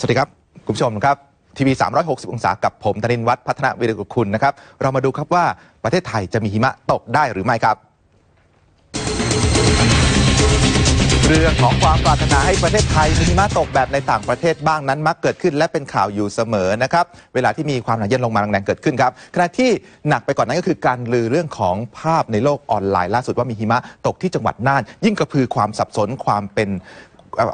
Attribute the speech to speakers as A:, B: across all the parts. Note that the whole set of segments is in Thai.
A: สวัสดีครับคุณผู้ชมครับทีวี 360 องศากับผมธนินวัฒน์พัฒนาวิริกุลคุณนะครับ เรามาดูครับว่าประเทศไทยจะมีหิมะตกได้หรือไม่ครับ เรื่องของความปรารถนาให้ประเทศไทยมีหิมะตกแบบในต่างประเทศบ้างนั้น มักเกิดขึ้นและเป็นข่าวอยู่เสมอนะครับ เวลาที่มีความหนาวเย็นลงมาแรงๆเกิดขึ้นครับขณะที่หนักไปกว่านนั้นก็คือการลือเรื่องของภาพในโลกออนไลน์ล่าสุดว่ามีหิมะตกที่จังหวัดน่าน ยิ่งกระพือความสับสนความเป็น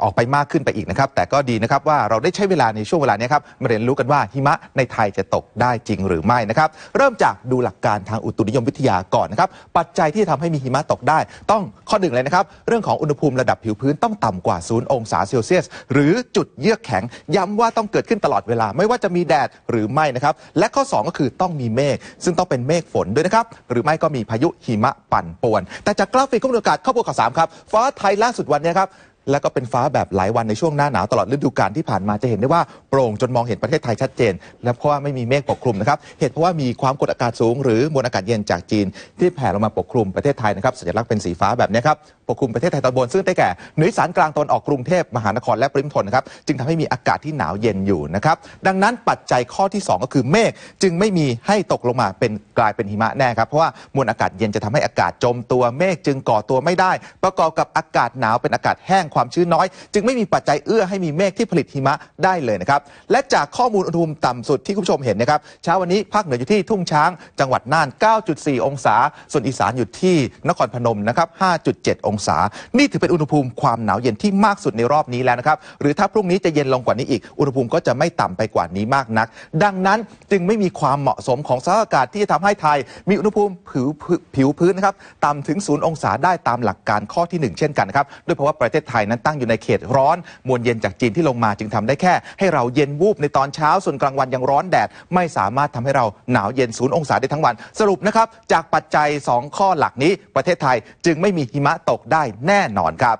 A: ออกไปมากขึ้นไปอีกนะครับ แต่ก็ดีนะครับว่าเราได้ใช้เวลาในช่วงเวลานี้ครับมาเรียนรู้กันว่าหิมะในไทยจะตกได้จริงหรือไม่นะครับ เริ่มจากดูหลักการทางอุตุนิยมวิทยาก่อนนะครับ ปัจจัยที่จะทำให้มีหิมะตกได้ ต้องข้อหนึ่งเลยนะครับ เรื่องของอุณหภูมิระดับผิวพื้นต้องต่ำกว่า0องศาเซลเซียส หรือจุดเยือกแข็ง ย้ำว่าต้องเกิดขึ้นตลอดเวลาไม่ว่าจะมีแดดหรือไม่นะครับ และข้อ 2 ก็คือต้องมีเมฆซึ่งต้องเป็นเมฆฝนด้วยนะครับหรือไม่ก็มีพายุหิมะปั่นป่วน แต่จากกราฟิกข้อมูลอากาศข้อมูลข่าวสามครับฟ้าไทยล่าสุดวันนี้ครับ แล้วก็เป็นฟ้าแบบหลายวันในช่วงหน้าหนาวตลอดฤดูกาลที่ผ่านมาจะเห็นได้ว่าโปร่งจนมองเห็นประเทศไทยชัดเจน และเพราะว่าไม่มีเมฆปกคลุมนะครับเหตุเพราะว่ามีความกดอากาศสูง หรือมวลอากาศเย็นจากจีน ที่แผ่ลงมาปกคลุมประเทศไทยนะครับสัญลักษณ์เป็นสีฟ้าแบบนี้ครับปกคลุมประเทศไทยตอนบนซึ่งได้แก่เหนืออีสานกลางตอนออกกรุงเทพมหานครและปริมณฑลนะครับจึงทำให้มีอากาศที่หนาวเย็นอยู่นะครับดังนั้นปัจจัยข้อที่สองก็คือเมฆจึงไม่มีให้ตกลงมาเป็นกลายเป็นหิมะแน่ครับเพราะว่ามวลอากาศเย็นจะทำให้อากาศจมตัวเมฆจึงก่อตัวไม่ได้ ประกอบกับอากาศหนาวเป็นอากาศแห้งความชื้นน้อย จึงไม่มีปัจจัยเอื้อให้มีเมฆที่ผลิตหิมะได้เลยนะครับ และจากข้อมูลอุณหภูมิต่ำสุดที่คุณผู้ชมเห็นนะครับเช้าวันนี้ภาคเหนืออยู่ที่ทุ่งช้าง จังหวัดน่าน 9.4 องศา ส่วนอีสานอยู่ที่นครพนมนะครับ 5.7 องศา นี่ถือเป็นอุณหภูมิความหนาวเย็นที่มากสุดในรอบนี้แล้วนะครับหรือถ้าพรุ่งนี้จะเย็นลงกว่านี้อีกอุณหภูมิก็จะไม่ต่ำไปกว่านี้มากนัก ดังนั้นจึงไม่มีความเหมาะสมของสภาพอากาศที่จะทำให้ไทย มีอุณหภูมิผิวผิวพื้นนะครับต่ำถึง 0 องศาได้ตามหลักการข้อที่ 1 เช่นกันนะครับด้วยเพราะว่าประเทศไทยนั้นตั้งอยู่ในเขตร้อน มวลเย็นจากจีนที่ลงมาจึงทำได้แค่ ให้เราเย็นวูบในตอนเช้า ส่วนกลางวันยังร้อนแดด ไม่สามารถทำให้เราหนาวเย็นศูนย์องศาได้ทั้งวัน สรุปนะครับจากปัจจัย 2 ข้อหลักนี้ ประเทศไทยจึงไม่มีหิมะตกได้แน่นอนครับ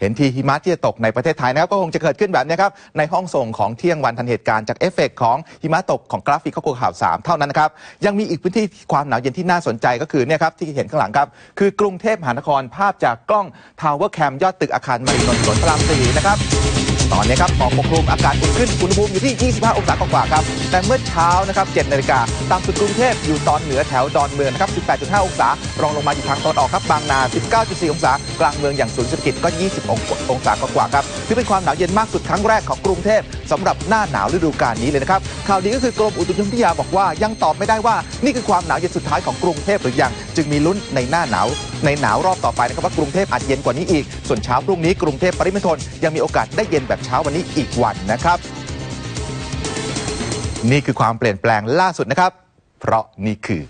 A: เห็นทีหิมะที่จะตกในประเทศไทยนะครับก็คงจะเกิดขึ้นแบบนี้ครับในห้องส่งของเที่ยงวันทันเหตุการณ์จากเอฟเฟกต์ของหิมะตกของกราฟิกข้อมูลข่าว3เท่านั้นนะครับยังมีอีกพื้นที่ความหนาวเย็นที่น่าสนใจก็คือเนี่ยครับที่เห็นข้างหลังครับคือกรุงเทพมหานครภาพจากกล้องทาวเวอร์แคมยอดตึกอาคารมารีนนท์ถนนพระรามสี่นะครับ ตอนนี้ครับปกคลุมอากาศอุ่นขึ้นอุณหภูมิอยู่ที่ 25 องศากว่าครับแต่เมื่อเช้านะครับ7นาฬิกาต่ำสุดกรุงเทพอยู่ตอนเหนือแถวดอนเมืองนะครับ 18.5 องศารองลงมาอยู่ทางตอนออกครับบางนา 19.4 องศากลางเมืองอย่างศูนย์เศรษฐกิจก็ 20 ององศากว่าครับถือเป็นความหนาวเย็นมากสุดครั้งแรกของกรุงเทพสำหรับหน้าหนาวฤดูกาลนี้เลยนะครับข่าวดีก็คือกรมอุตุนิยมวิทยาบอกว่ายังตอบไม่ได้ว่านี่คือความหนาวเย็นสุดท้ายของกรุงเทพหรือยังจึงมีลุ้นในหน้าหนาว ในหนาวรอบต่อไปนะครับว่ากรุงเทพอาจเย็นกว่านี้อีก ส่วนเช้าพรุ่งนี้กรุงเทพปริมณฑลยังมีโอกาสได้เย็นแบบเช้าวันนี้อีกวันนะครับ นี่คือความเปลี่ยนแปลงล่าสุดนะครับ เพราะนี่คือ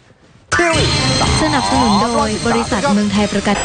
B: สนับสนุนโดยบริษัทเมืองไทยประกัน